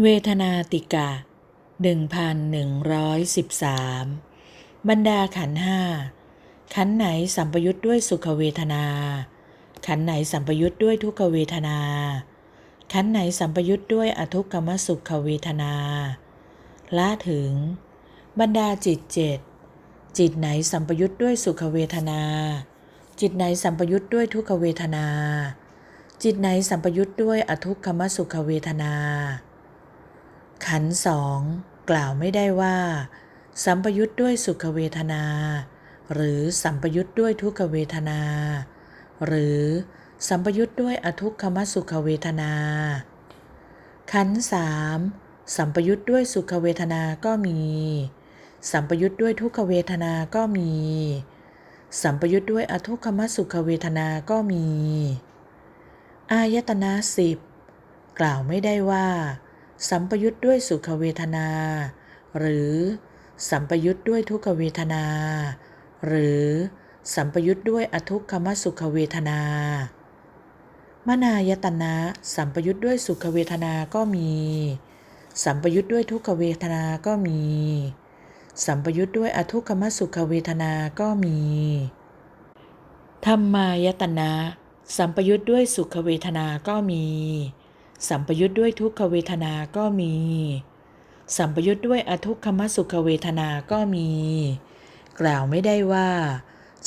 เวทนาติกะ 1113 บรรดาขันห้า ขันไหนสัมปยุทธ์ด้วยสุขเวทนา ขันไหนสัมปยุทธ์ด้วยทุกขเวทนา ขันไหนสัมปยุทธ์ด้วยอทุกขมสุขเวทนา ละถึง บรรดาจิตเจ็ด จิตไหนสัมปยุทธ์ด้วยสุขเวทนา จิตไหนสัมปยุทธ์ด้วยทุกขเวทนา จิตไหนสัมปยุทธ์ด้วยอทุกขมสุขเวทนา ขันสองกล่าวไม่ได้ว่า สัมปยุทธ์ด้วยสุขเวทนา หรือสัมปยุทธ์ด้วยทุกขเวทนา หรือสัมปยุทธ์ด้วยอทุกขมสุขเวทนา ขันสามสัมปยุทธ์ด้วยสุขเวทนาก็มี สัมปยุทธ์ด้วยทุกขเวทนาก็มี สัมปยุทธ์ด้วยอทุกขมสุขเวทนาก็มี อายตนะสิบกล่าวไม่ได้ว่า สัมปยุทธ์ด้วยสุขเวทนา หรือสัมปยุทธ์ด้วยทุกขเวทนา หรือสัมปยุทธ์ด้วยอทุกขมสุขเวทนา มนายตนะสัมปยุทธ์ด้วยสุขเวทนาก็มี สัมปยุทธ์ด้วยทุกขเวทนาก็มี สัมปยุทธ์ด้วยอทุกขมสุขเวทนาก็มี ธรรมายตนะสัมปยุทธ์ด้วยสุขเวทนาก็มี สัมปยุทธ์ด้วยทุกขเวทนาก็มี สัมปยุทธ์ด้วยอทุกขมสุขเวทนาก็มี กล่าวไม่ได้ว่า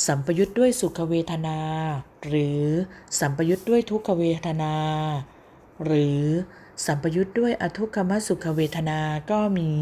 สัมปยุทธ์ด้วยสุขเวทนา หรือสัมปยุทธ์ด้วยทุกขเวทนา หรือสัมปยุทธ์ด้วยอทุกขมสุขเวทนาก็มี